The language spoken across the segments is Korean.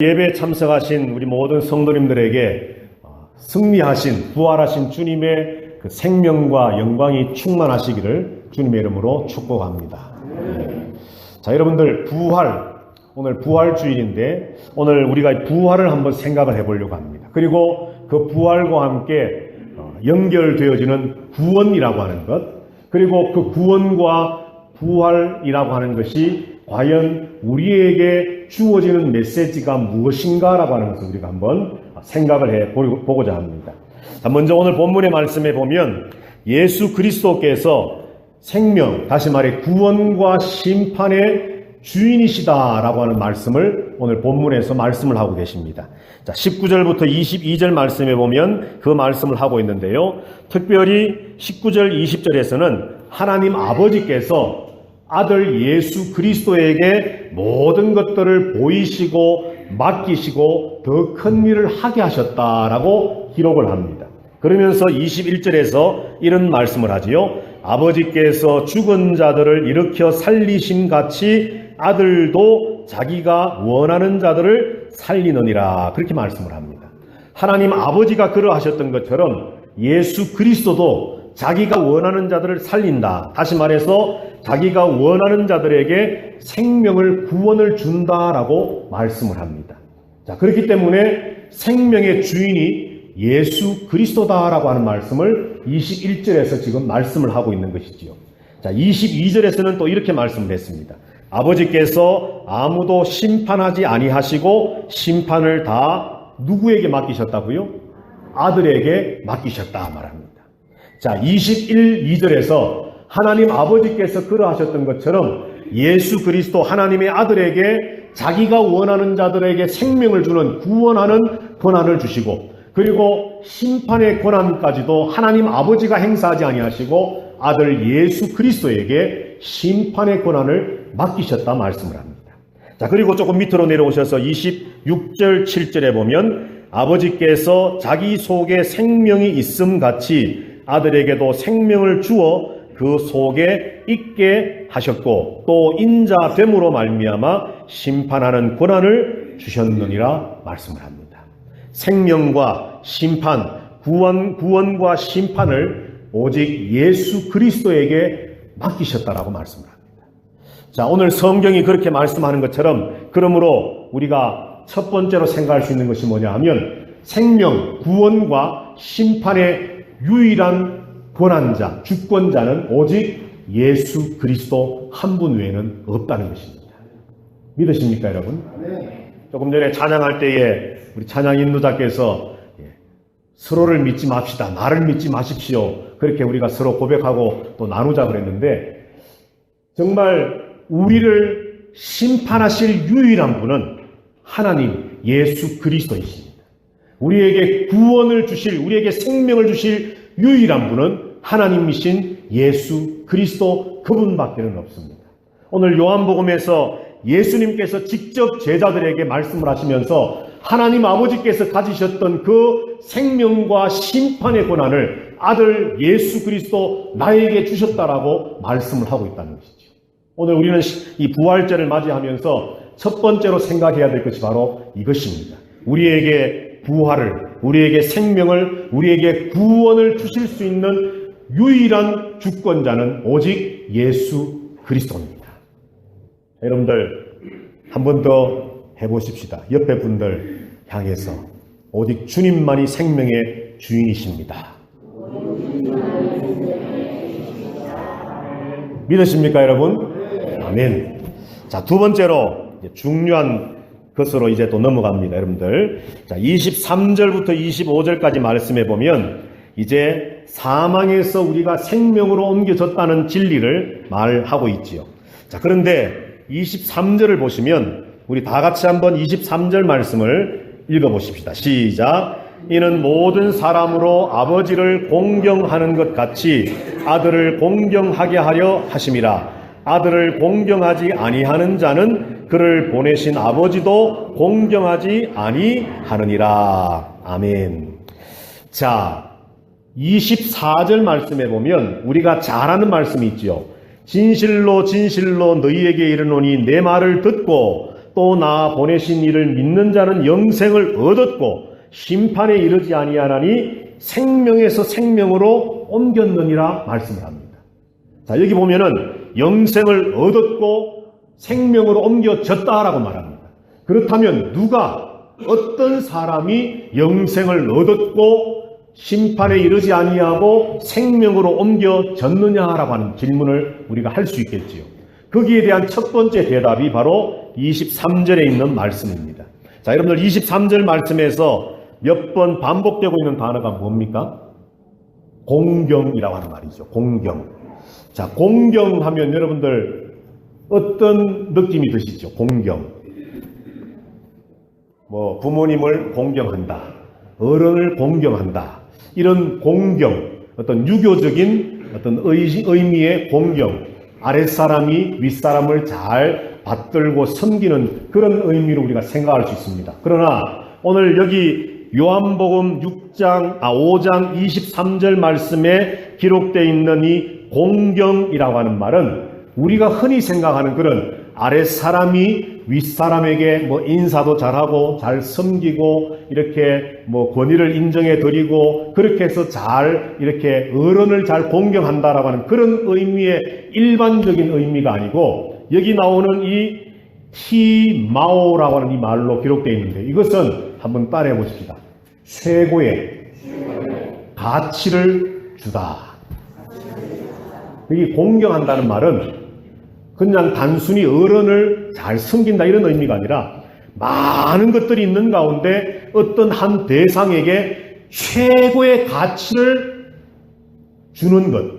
예배에 참석하신 우리 모든 성도님들에게 어, 승리하신 부활하신 주님의 그 생명과 영광이 충만하시기를 주님의 이름으로 축복합니다. 네. 자, 여러분들 부활 오늘 부활 주일인데 오늘 우리가 부활을 한번 생각을 해보려고 합니다. 그리고 그 부활과 함께 어, 연결되어지는 구원이라고 하는 것 그리고 그 구원과 부활이라고 하는 것이 과연 우리에게 주어지는 메시지가 무엇인가라고 하는 것을 우리가 한번 생각을 해 보고자 합니다. 자, 먼저 오늘 본문의 말씀에 보면 예수 그리스도께서 생명, 다시 말해 구원과 심판의 주인이시다라고 하는 말씀을 오늘 본문에서 말씀을 하고 계십니다. 자, 19절부터 22절 말씀에 보면 그 말씀을 하고 있는데요. 특별히 19절, 20절에서는 하나님 아버지께서 아들 예수 그리스도에게 모든 것들을 보이시고 맡기시고 더 큰 일을 하게 하셨다라고 기록을 합니다. 그러면서 21절에서 이런 말씀을 하지요. 아버지께서 죽은 자들을 일으켜 살리심 같이 아들도 자기가 원하는 자들을 살리느니라. 그렇게 말씀을 합니다. 하나님 아버지가 그러하셨던 것처럼 예수 그리스도도 자기가 원하는 자들을 살린다. 다시 말해서 자기가 원하는 자들에게 생명을 구원을 준다라고 말씀을 합니다. 자, 그렇기 때문에 생명의 주인이 예수 그리스도다라고 하는 말씀을 21절에서 지금 말씀을 하고 있는 것이지요. 자, 22절에서는 또 이렇게 말씀을 했습니다. 아버지께서 아무도 심판하지 아니하시고 심판을 다 누구에게 맡기셨다고요? 아들에게 맡기셨다 말합니다. 자, 21, 2절에서 하나님 아버지께서 그러하셨던 것처럼 예수 그리스도 하나님의 아들에게 자기가 원하는 자들에게 생명을 주는 구원하는 권한을 주시고 그리고 심판의 권한까지도 하나님 아버지가 행사하지 아니하시고 아들 예수 그리스도에게 심판의 권한을 맡기셨다 말씀을 합니다. 자, 그리고 조금 밑으로 내려오셔서 26절, 7절에 보면 아버지께서 자기 속에 생명이 있음 같이 아들에게도 생명을 주어 그 속에 있게 하셨고 또 인자됨으로 말미암아 심판하는 권한을 주셨느니라 말씀을 합니다. 생명과 심판, 구원, 구원과 심판을 오직 예수 그리스도에게 맡기셨다라고 말씀을 합니다. 자, 오늘 성경이 그렇게 말씀하는 것처럼 그러므로 우리가 첫 번째로 생각할 수 있는 것이 뭐냐 하면 생명, 구원과 심판의 유일한 권한자, 주권자는 오직 예수 그리스도 한 분 외에는 없다는 것입니다. 믿으십니까, 여러분? 조금 전에 찬양할 때에 우리 찬양 인도자께서 예, 서로를 믿지 맙시다. 나를 믿지 마십시오. 그렇게 우리가 서로 고백하고 또 나누자 그랬는데 정말 우리를 심판하실 유일한 분은 하나님 예수 그리스도이십니다. 우리에게 구원을 주실, 우리에게 생명을 주실 유일한 분은 하나님이신 예수 그리스도 그분밖에는 없습니다. 오늘 요한복음에서 예수님께서 직접 제자들에게 말씀을 하시면서 하나님 아버지께서 가지셨던 그 생명과 심판의 권한을 아들 예수 그리스도 나에게 주셨다라고 말씀을 하고 있다는 것이죠. 오늘 우리는 이 부활절을 맞이하면서 첫 번째로 생각해야 될 것이 바로 이것입니다. 우리에게 부활을, 우리에게 생명을, 우리에게 구원을 주실 수 있는 유일한 주권자는 오직 예수 그리스도입니다. 여러분들 한 번 더 해보십시다. 옆에 분들 향해서 오직 주님만이 생명의 주인이십니다. 믿으십니까, 여러분? 아멘. 자, 두 번째로 중요한 것으로 이제 또 넘어갑니다, 여러분들. 자, 23절부터 25절까지 말씀해 보면 이제 사망에서 우리가 생명으로 옮겨졌다는 진리를 말하고 있지요. 자, 그런데 23절을 보시면 우리 다 같이 한번 23절 말씀을 읽어 보십시다. 시작. 이는 모든 사람으로 아버지를 공경하는 것 같이 아들을 공경하게 하려 하심이라. 아들을 공경하지 아니하는 자는 그를 보내신 아버지도 공경하지 아니하느니라. 아멘. 자, 24절 말씀에 보면 우리가 잘 아는 말씀이 있지요. 진실로 진실로 너희에게 이르노니 내 말을 듣고 또 나 보내신 이를 믿는 자는 영생을 얻었고 심판에 이르지 아니하나니 생명에서 생명으로 옮겼느니라 말씀을 합니다. 자, 여기 보면은 영생을 얻었고 생명으로 옮겨졌다라고 말합니다. 그렇다면 누가 어떤 사람이 영생을 얻었고 심판에 이르지 아니하고 생명으로 옮겨졌느냐라고 하는 질문을 우리가 할 수 있겠지요. 거기에 대한 첫 번째 대답이 바로 23절에 있는 말씀입니다. 자, 여러분들 23절 말씀에서 몇 번 반복되고 있는 단어가 뭡니까? 공경이라고 하는 말이죠. 공경. 자, 공경 하면 여러분들 어떤 느낌이 드시죠? 공경. 뭐 부모님을 공경한다. 어른을 공경한다. 이런 공경, 어떤 유교적인 어떤 의, 의미의 공경, 아랫사람이 윗사람을 잘 받들고 섬기는 그런 의미로 우리가 생각할 수 있습니다. 그러나 오늘 여기 요한복음 6장, 아, 5장 23절 말씀에 기록되어 있는 이 공경이라고 하는 말은 우리가 흔히 생각하는 그런 아랫사람이 윗사람에게 뭐 인사도 잘하고 잘 섬기고 이렇게 뭐 권위를 인정해 드리고 그렇게 해서 잘 이렇게 어른을 잘 공경한다라고 하는 그런 의미의 일반적인 의미가 아니고 여기 나오는 이 티마오라고 하는 이 말로 기록되어 있는데 이것은 한번 따라해 보십시다. 최고의 가치를 주다. 여기 공경한다는 말은 그냥 단순히 어른을 잘 섬긴다 이런 의미가 아니라 많은 것들이 있는 가운데 어떤 한 대상에게 최고의 가치를 주는 것.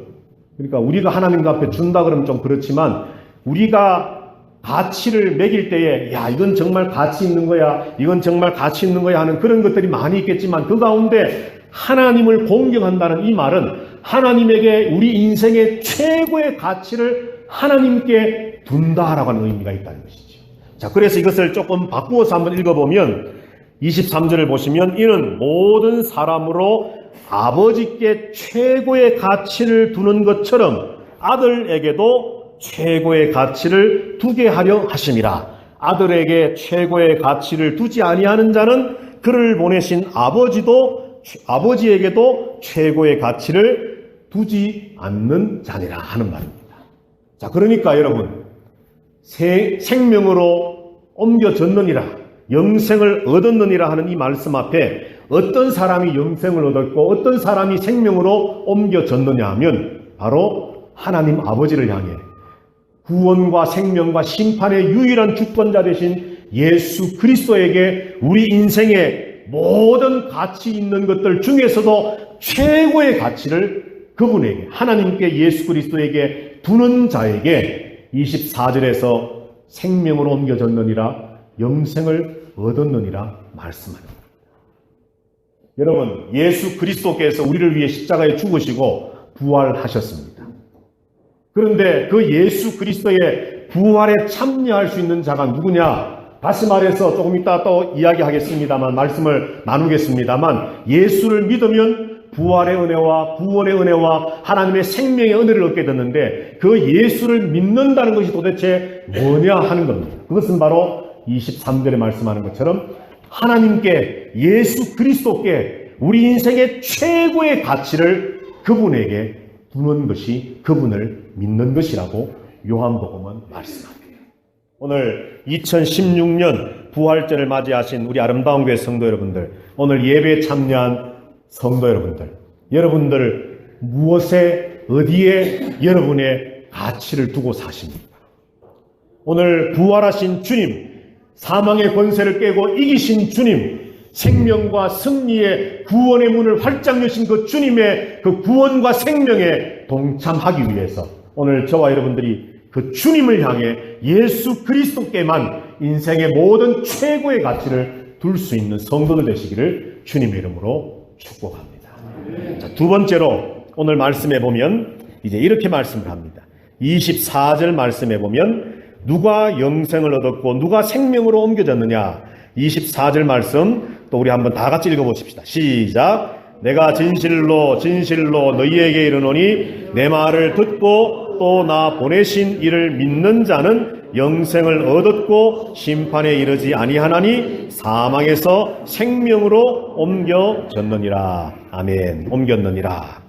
그러니까 우리가 하나님 앞에 준다 그러면 좀 그렇지만 우리가 가치를 매길 때에 야 이건 정말 가치 있는 거야 이건 정말 가치 있는 거야 하는 그런 것들이 많이 있겠지만 그 가운데 하나님을 공경한다는 이 말은 하나님에게 우리 인생의 최고의 가치를 하나님께 둔다라고 하는 의미가 있다는 것이죠. 자, 그래서 이것을 조금 바꾸어서 한번 읽어보면 23절을 보시면 이는 모든 사람으로 아버지께 최고의 가치를 두는 것처럼 아들에게도 최고의 가치를 두게 하려 하심이라. 아들에게 최고의 가치를 두지 아니하는 자는 그를 보내신 아버지도 아버지에게도 최고의 가치를 두지 않는 자니라 하는 말입니다. 자, 그러니까 여러분 새, 생명으로 옮겨졌느니라 영생을 얻었느니라 하는 이 말씀 앞에 어떤 사람이 영생을 얻었고 어떤 사람이 생명으로 옮겨졌느냐 하면 바로 하나님 아버지를 향해 구원과 생명과 심판의 유일한 주권자 되신 예수 그리스도에게 우리 인생의 모든 가치 있는 것들 중에서도 최고의 가치를 그분에게 하나님께 예수 그리스도에게 두는 자에게 24절에서 생명으로 옮겨졌느니라 영생을 얻었느니라 말씀합니다. 여러분 예수 그리스도께서 우리를 위해 십자가에 죽으시고 부활하셨습니다. 그런데 그 예수 그리스도의 부활에 참여할 수 있는 자가 누구냐? 다시 말해서 조금 이따 또 이야기하겠습니다만 말씀을 나누겠습니다만 예수를 믿으면 부활의 은혜와 구원의 은혜와 하나님의 생명의 은혜를 얻게 됐는데 그 예수를 믿는다는 것이 도대체 뭐냐 하는 겁니다. 그것은 바로 23절에 말씀하는 것처럼 하나님께 예수 그리스도께 우리 인생의 최고의 가치를 그분에게 두는 것이 그분을 믿는 것이라고 요한복음은 말씀합니다. 오늘 2016년 부활절을 맞이하신 우리 아름다운 교회 성도 여러분들, 오늘 예배에 참여한 성도 여러분들, 여러분들 무엇에 어디에 여러분의 가치를 두고 사십니까? 오늘 부활하신 주님, 사망의 권세를 깨고 이기신 주님, 생명과 승리의 구원의 문을 활짝 여신 그 주님의 그 구원과 생명에 동참하기 위해서 오늘 저와 여러분들이 그 주님을 향해 예수 그리스도께만 인생의 모든 최고의 가치를 둘 수 있는 성도들 되시기를 주님의 이름으로 축복합니다. 자, 두 번째로 오늘 말씀해 보면 이제 이렇게 말씀을 합니다. 24절 말씀해 보면 누가 영생을 얻었고 누가 생명으로 옮겨졌느냐 24절 말씀 또 우리 한번 다 같이 읽어 보십시다. 시작. 내가 진실로 진실로 너희에게 이르노니 내 말을 듣고 또 나 보내신 이를 믿는 자는 영생을 얻었고 심판에 이르지 아니하나니 사망에서 생명으로 옮겨졌느니라. 아멘. 옮겼느니라.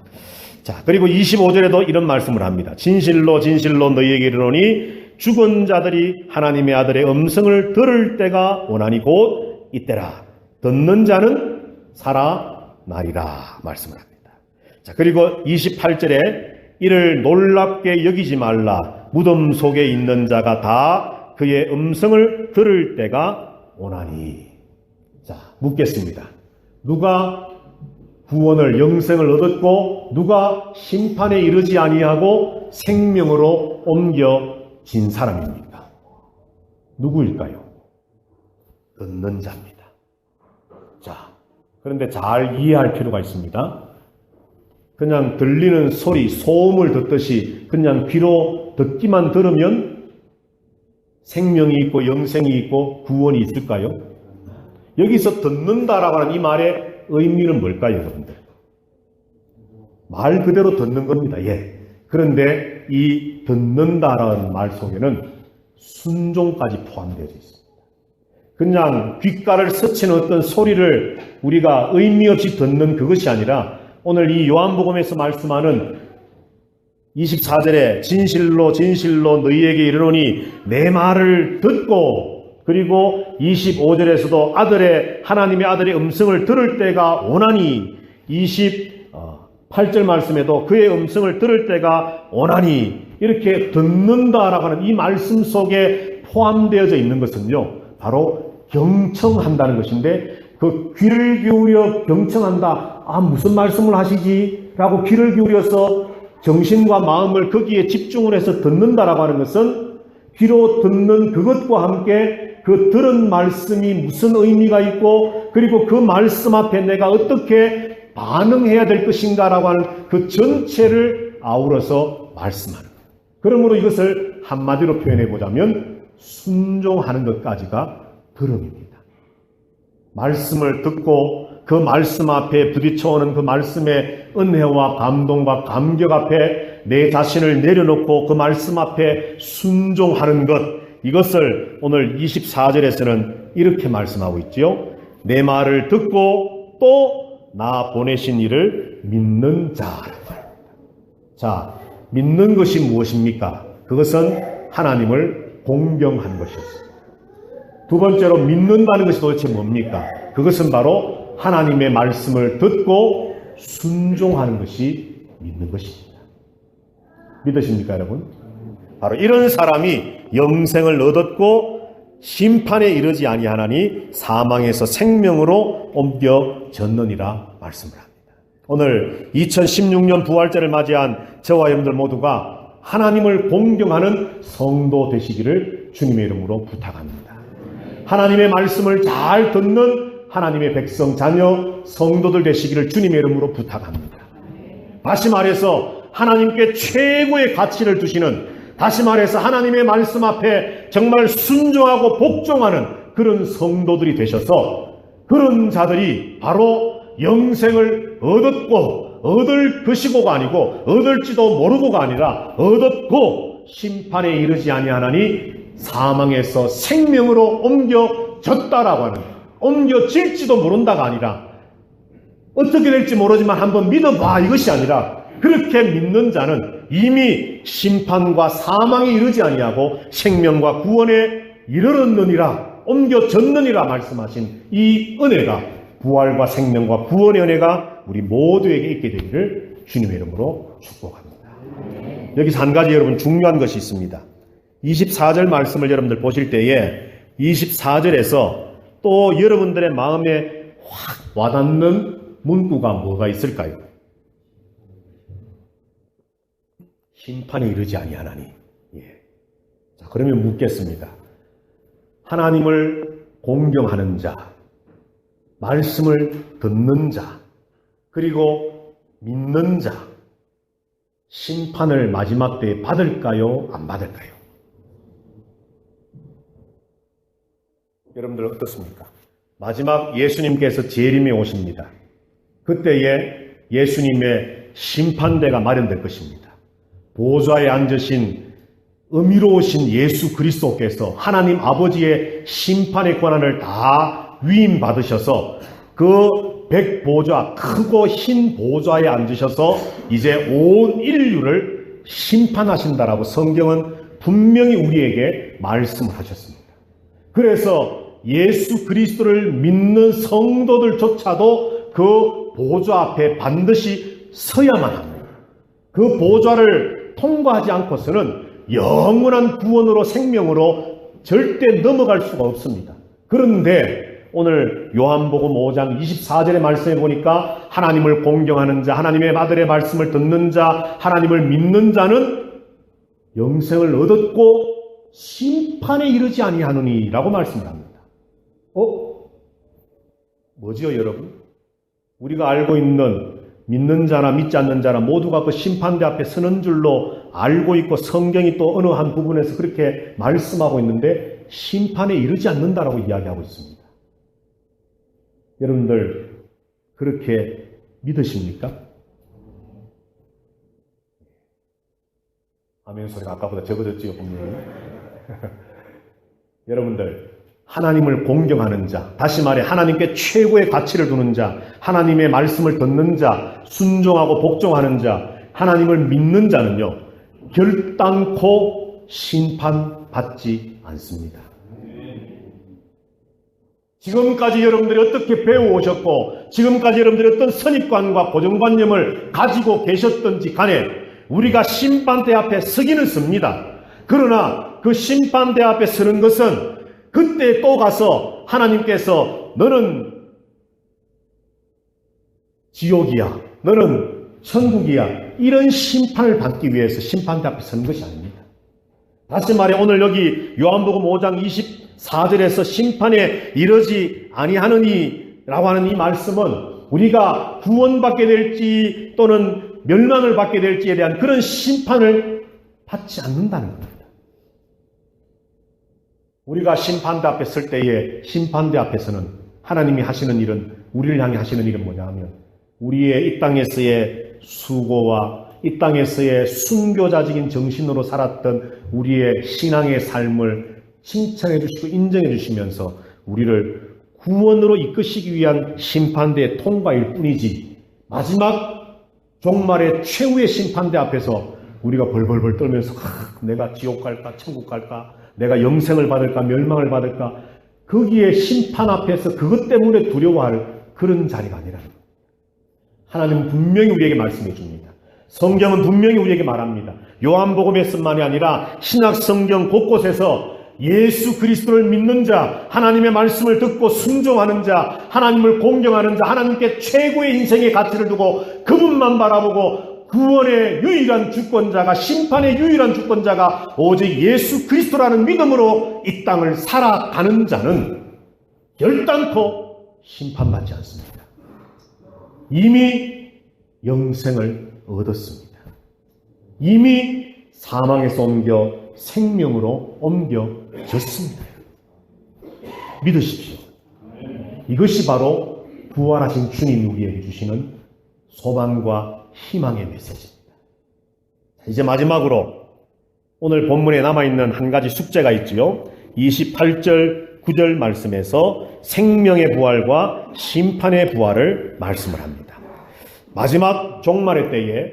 자, 그리고 25절에도 이런 말씀을 합니다. 진실로 진실로 너희에게 이르노니 죽은 자들이 하나님의 아들의 음성을 들을 때가 원하니 곧 이때라. 듣는 자는 살아나리라. 말씀을 합니다. 자, 그리고 28절에 이를 놀랍게 여기지 말라. 무덤 속에 있는 자가 다 그의 음성을 들을 때가 오나니. 자, 묻겠습니다. 누가 구원을 영생을 얻었고 누가 심판에 이르지 아니하고 생명으로 옮겨진 사람입니까? 누구일까요? 듣는 자입니다. 자, 그런데 잘 이해할 필요가 있습니다. 그냥 들리는 소리, 소음을 듣듯이 그냥 귀로 듣기만 들으면 생명이 있고 영생이 있고 구원이 있을까요? 여기서 듣는다라고 하는 이 말의 의미는 뭘까요, 여러분들? 말 그대로 듣는 겁니다. 예. 그런데 이 듣는다라는 말 속에는 순종까지 포함되어 있습니다. 그냥 귓가를 스치는 어떤 소리를 우리가 의미 없이 듣는 그것이 아니라 오늘 이 요한복음에서 말씀하는 24절에 진실로 진실로 너희에게 이르노니 내 말을 듣고 그리고 25절에서도 아들의 하나님의 아들의 음성을 들을 때가 오나니 28절 말씀에도 그의 음성을 들을 때가 오나니 이렇게 듣는다라고 하는 이 말씀 속에 포함되어져 있는 것은요 바로 경청한다는 것인데 그 귀를 기울여 경청한다. 아 무슨 말씀을 하시지? 라고 귀를 기울여서 정신과 마음을 거기에 집중을 해서 듣는다라고 하는 것은 귀로 듣는 그것과 함께 그 들은 말씀이 무슨 의미가 있고 그리고 그 말씀 앞에 내가 어떻게 반응해야 될 것인가라고 하는 그 전체를 아우러서 말씀하는 거예요. 그러므로 이것을 한마디로 표현해 보자면 순종하는 것까지가 들음입니다. 말씀을 듣고 그 말씀 앞에 부딪혀오는 그 말씀의 은혜와 감동과 감격 앞에 내 자신을 내려놓고 그 말씀 앞에 순종하는 것 이것을 오늘 24절에서는 이렇게 말씀하고 있지요. 내 말을 듣고 또 나 보내신 이를 믿는 자. 자, 믿는 것이 무엇입니까? 그것은 하나님을 공경한 것이었습니다. 두 번째로 믿는다는 것이 도대체 뭡니까? 그것은 바로 하나님의 말씀을 듣고 순종하는 것이 믿는 것입니다. 믿으십니까, 여러분? 바로 이런 사람이 영생을 얻었고 심판에 이르지 아니하나니 사망에서 생명으로 옮겨졌느니라 말씀을 합니다. 오늘 2016년 부활절을 맞이한 저와 여러분들 모두가 하나님을 공경하는 성도 되시기를 주님의 이름으로 부탁합니다. 하나님의 말씀을 잘 듣는 하나님의 백성, 자녀, 성도들 되시기를 주님의 이름으로 부탁합니다. 다시 말해서 하나님께 최고의 가치를 두시는 다시 말해서 하나님의 말씀 앞에 정말 순종하고 복종하는 그런 성도들이 되셔서 그런 자들이 바로 영생을 얻었고 얻을 것이고가 아니고 얻을지도 모르고가 아니라 얻었고 심판에 이르지 아니하나니 사망에서 생명으로 옮겨졌다라고 하는 옮겨질지도 모른다가 아니라 어떻게 될지 모르지만 한번 믿어봐 이것이 아니라 그렇게 믿는 자는 이미 심판과 사망에 이르지 아니하고 생명과 구원에 이르렀느니라 옮겨졌느니라 말씀하신 이 은혜가 부활과 생명과 구원의 은혜가 우리 모두에게 있게 되기를 주님의 이름으로 축복합니다. 여기서 한 가지 여러분 중요한 것이 있습니다. 24절 말씀을 여러분들 보실 때에 24절에서 또 여러분들의 마음에 확 와닿는 문구가 뭐가 있을까요? 심판에 이르지 아니하나니. 예. 자, 그러면 묻겠습니다. 하나님을 공경하는 자, 말씀을 듣는 자, 그리고 믿는 자, 심판을 마지막 때에 받을까요? 안 받을까요? 여러분들 어떻습니까? 마지막 예수님께서 재림에 오십니다. 그때에 예수님의 심판대가 마련될 것입니다. 보좌에 앉으신 의미로우신 예수 그리스도께서 하나님 아버지의 심판의 권한을 다 위임받으셔서 그 백보좌, 크고 흰 보좌에 앉으셔서 이제 온 인류를 심판하신다라고 성경은 분명히 우리에게 말씀을 하셨습니다. 그래서 예수 그리스도를 믿는 성도들조차도 그 보좌 앞에 반드시 서야만 합니다. 그 보좌를 통과하지 않고서는 영원한 구원으로 생명으로 절대 넘어갈 수가 없습니다. 그런데 오늘 요한복음 5장 24절의 말씀에 보니까 하나님을 공경하는 자, 하나님의 아들의 말씀을 듣는 자, 하나님을 믿는 자는 영생을 얻었고 심판에 이르지 아니하느니라고 말씀을 합니다. 어? 뭐지요, 여러분? 우리가 알고 있는 믿는 자나 믿지 않는 자나 모두가 그 심판대 앞에 서는 줄로 알고 있고 성경이 또 어느 한 부분에서 그렇게 말씀하고 있는데 심판에 이르지 않는다라고 이야기하고 있습니다. 여러분들 그렇게 믿으십니까? 아멘 소리가 아까보다 적어졌지요, 보면. 여러분들 하나님을 공경하는 자, 다시 말해 하나님께 최고의 가치를 두는 자, 하나님의 말씀을 듣는 자, 순종하고 복종하는 자, 하나님을 믿는 자는요, 결단코 심판받지 않습니다. 지금까지 여러분들이 어떻게 배워오셨고, 지금까지 여러분들이 어떤 선입관과 고정관념을 가지고 계셨던지 간에, 우리가 심판대 앞에 서기는 섭니다. 그러나 그 심판대 앞에 서는 것은 그때 또 가서 하나님께서 너는 지옥이야. 너는 천국이야. 이런 심판을 받기 위해서 심판대 앞에 서는 것이 아닙니다. 다시 말해 오늘 여기 요한복음 5장 24절에서 심판에 이르지 아니하느니 라고 하는 이 말씀은 우리가 구원받게 될지 또는 멸망을 받게 될지에 대한 그런 심판을 받지 않는다는 겁니다. 우리가 심판대 앞에 설 때에 심판대 앞에서는 하나님이 하시는 일은 우리를 향해 하시는 일은 뭐냐 하면 우리의 이 땅에서의 수고와 이 땅에서의 순교자적인 정신으로 살았던 우리의 신앙의 삶을 칭찬해 주시고 인정해 주시면서 우리를 구원으로 이끄시기 위한 심판대의 통과일 뿐이지 마지막 종말의 최후의 심판대 앞에서 우리가 벌벌벌 떨면서 아, 내가 지옥 갈까 천국 갈까 내가 영생을 받을까 멸망을 받을까 거기에 심판 앞에서 그것 때문에 두려워할 그런 자리가 겁니다. 하나님은 분명히 우리에게 말씀해 줍니다. 성경은 분명히 우리에게 말합니다. 요한복음에서만이 아니라 신약 성경 곳곳에서 예수 그리스도를 믿는 자, 하나님의 말씀을 듣고 순종하는 자, 하나님을 공경하는 자, 하나님께 최고의 인생의 가치를 두고 그분만 바라보고 구원의 유일한 주권자가 심판의 유일한 주권자가 오직 예수 그리스도라는 믿음으로 이 땅을 살아가는 자는 결단코 심판받지 않습니다. 이미 영생을 얻었습니다. 이미 사망에서 옮겨 생명으로 옮겨졌습니다. 믿으십시오. 이것이 바로 부활하신 주님이 우리에게 주시는 소망과 희망의 메시지입니다. 이제 마지막으로 오늘 본문에 남아있는 한 가지 숙제가 있지요. 28절, 9절 말씀에서 생명의 부활과 심판의 부활을 말씀을 합니다. 마지막 종말의 때에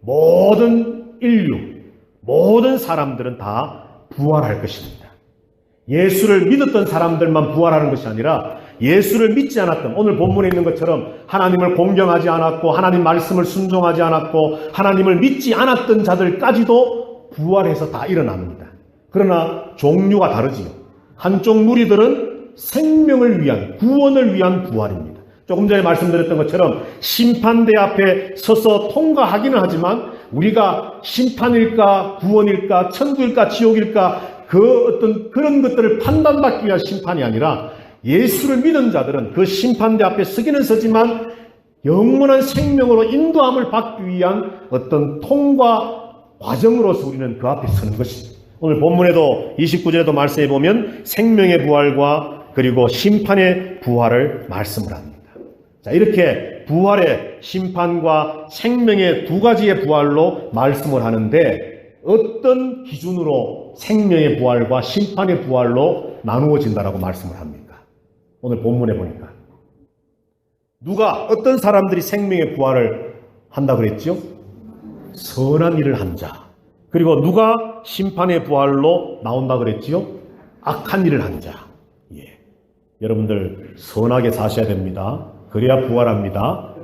모든 인류, 모든 사람들은 다 부활할 것입니다. 예수를 믿었던 사람들만 부활하는 것이 아니라 예수를 믿지 않았던 오늘 본문에 있는 것처럼 하나님을 공경하지 않았고 하나님 말씀을 순종하지 않았고 하나님을 믿지 않았던 자들까지도 부활해서 다 일어납니다. 그러나 종류가 다르지요. 한쪽 무리들은 생명을 위한 구원을 위한 부활입니다. 조금 전에 말씀드렸던 것처럼 심판대 앞에 서서 통과하기는 하지만 우리가 심판일까 구원일까 천국일까 지옥일까 그 어떤 그런 것들을 판단받기 위한 심판이 아니라 예수를 믿은 자들은 그 심판대 앞에 서기는 서지만 영원한 생명으로 인도함을 받기 위한 어떤 통과 과정으로서 우리는 그 앞에 서는 것입니다. 오늘 본문에도 29절에도 말씀해 보면 생명의 부활과 그리고 심판의 부활을 말씀을 합니다. 자, 이렇게 부활의 심판과 생명의 두 가지의 부활로 말씀을 하는데 어떤 기준으로 생명의 부활과 심판의 부활로 나누어진다라고 말씀을 합니까? 오늘 본문에 보니까. 누가 어떤 사람들이 생명의 부활을 한다 그랬죠? 선한 일을 한 자. 그리고 누가 심판의 부활로 나온다 그랬지요? 악한 일을 한 자. 예. 여러분들 선하게 사셔야 됩니다. 그래야 부활합니다.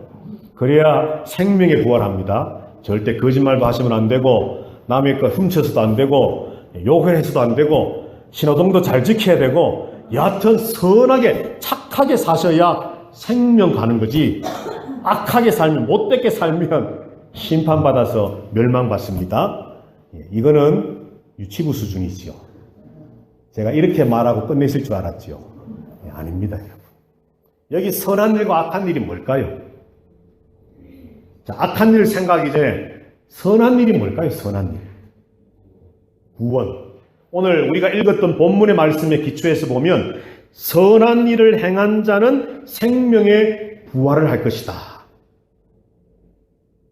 그래야 생명에 부활합니다. 절대 거짓말도 하시면 안 되고 남의 거 훔쳐서도 안 되고 욕을 해서도 안 되고 신호등도 잘 지켜야 되고 여하튼 선하게 착하게 사셔야 생명 가는 거지 악하게 살면 못되게 살면 심판받아서 멸망받습니다. 예, 이거는 유치부 수준이지요. 제가 이렇게 말하고 끝내실 줄 알았지요. 예, 아닙니다. 여기 선한 일과 악한 일이 뭘까요? 자, 악한 일 생각하기 전에 선한 일이 뭘까요? 선한 일. 구원. 오늘 우리가 읽었던 본문의 말씀에 기초해서 보면 선한 일을 행한 자는 생명의 부활을 할 것이다.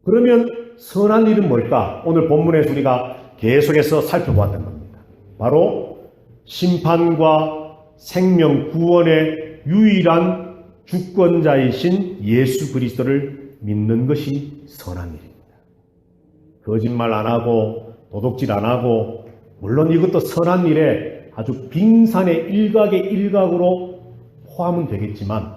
그러면 선한 일은 뭘까? 오늘 본문에서 우리가 계속해서 살펴보았던 겁니다. 바로 심판과 생명 구원의 유일한 주권자이신 예수 그리스도를 믿는 것이 선한 일입니다. 거짓말 안 하고 도둑질 안 하고 물론 이것도 선한 일에 아주 빙산의 일각의 일각으로 포함은 되겠지만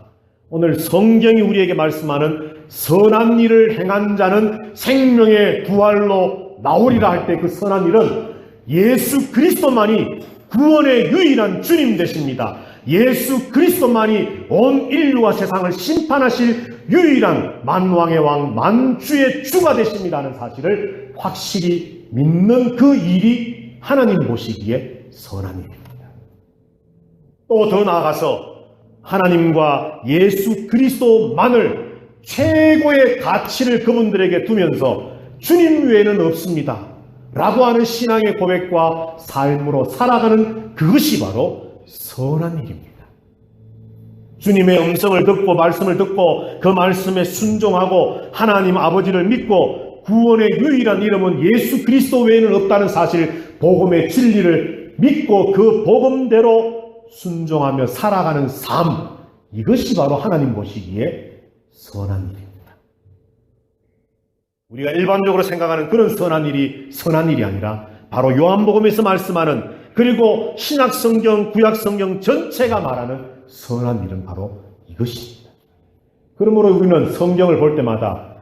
오늘 성경이 우리에게 말씀하는 선한 일을 행한 자는 생명의 부활로 나오리라 할 때 그 선한 일은 예수 그리스도만이 구원의 유일한 주님 되십니다. 예수 그리스도만이 온 인류와 세상을 심판하실 유일한 만왕의 왕, 만주의 주가 되십니다는 사실을 확실히 믿는 그 일이 하나님 보시기에 선한 일입니다. 또 더 나아가서 하나님과 예수 그리스도만을 최고의 가치를 그분들에게 두면서 주님 외에는 없습니다. 라고 하는 신앙의 고백과 삶으로 살아가는 그것이 바로 선한 일입니다. 주님의 음성을 듣고 말씀을 듣고 그 말씀에 순종하고 하나님 아버지를 믿고 구원의 유일한 이름은 예수 그리스도 외에는 없다는 사실, 복음의 진리를 믿고 그 복음대로 순종하며 살아가는 삶, 이것이 바로 하나님 보시기에 선한 일입니다. 우리가 일반적으로 생각하는 그런 선한 일이 선한 일이 아니라 바로 요한복음에서 말씀하는 그리고 신약 성경, 구약 성경 전체가 말하는 선한 일은 바로 이것입니다. 그러므로 우리는 성경을 볼 때마다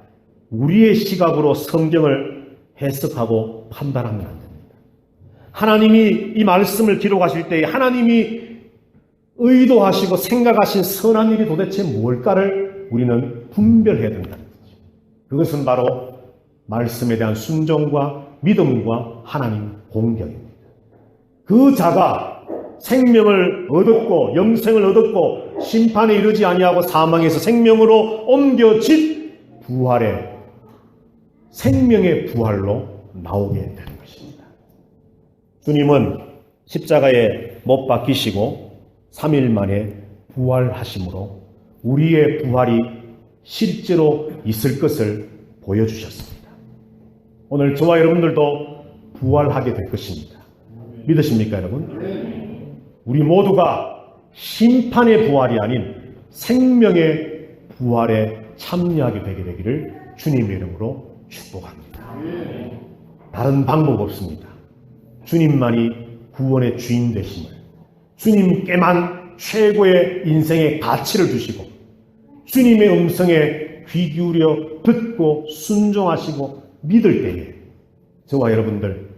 우리의 시각으로 성경을 해석하고 됩니다. 하나님이 이 말씀을 기록하실 때 하나님이 의도하시고 생각하신 선한 일이 도대체 무엇일까를 우리는 분별해야 된다는 거죠. 그것은 바로 말씀에 대한 순종과 믿음과 하나님 공경입니다. 그 자가 생명을 얻었고 영생을 얻었고 심판에 이르지 아니하고 사망에서 생명으로 옮겨진 부활의 생명의 부활로 나오게 되는 것입니다. 주님은 십자가에 못 박히시고 3일 만에 부활하심으로 우리의 부활이 실제로 있을 것을 보여주셨습니다. 오늘 저와 여러분들도 부활하게 될 것입니다. 믿으십니까, 여러분? 우리 모두가 심판의 부활이 아닌 생명의 부활에 참여하게 되게 되기를 주님의 이름으로 축복합니다. 다른 방법 없습니다. 주님만이 구원의 주인 되심을, 주님께만 최고의 인생의 가치를 주시고, 주님의 음성에 귀 기울여 듣고 순종하시고 믿을 때에 저와 여러분들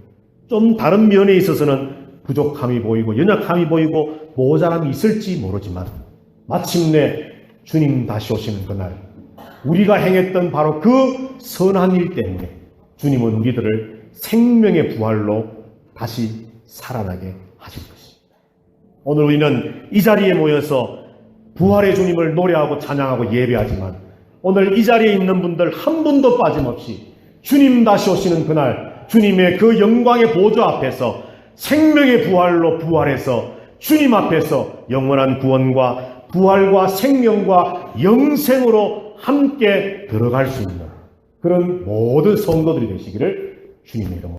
좀 다른 면에 있어서는 부족함이 보이고 연약함이 보이고 모자람이 있을지 모르지만 마침내 주님 다시 오시는 그날 우리가 행했던 바로 그 선한 일 때문에 주님은 우리들을 생명의 부활로 다시 살아나게 하실 것입니다. 오늘 우리는 이 자리에 모여서 부활의 주님을 노래하고 찬양하고 예배하지만 오늘 이 자리에 있는 분들 한 분도 빠짐없이 주님 다시 오시는 그날 주님의 그 영광의 보좌 앞에서 생명의 부활로 부활해서 주님 앞에서 영원한 구원과 부활과 생명과 영생으로 함께 들어갈 수 있는 그런 모든 성도들이 되시기를 주님의 이름으로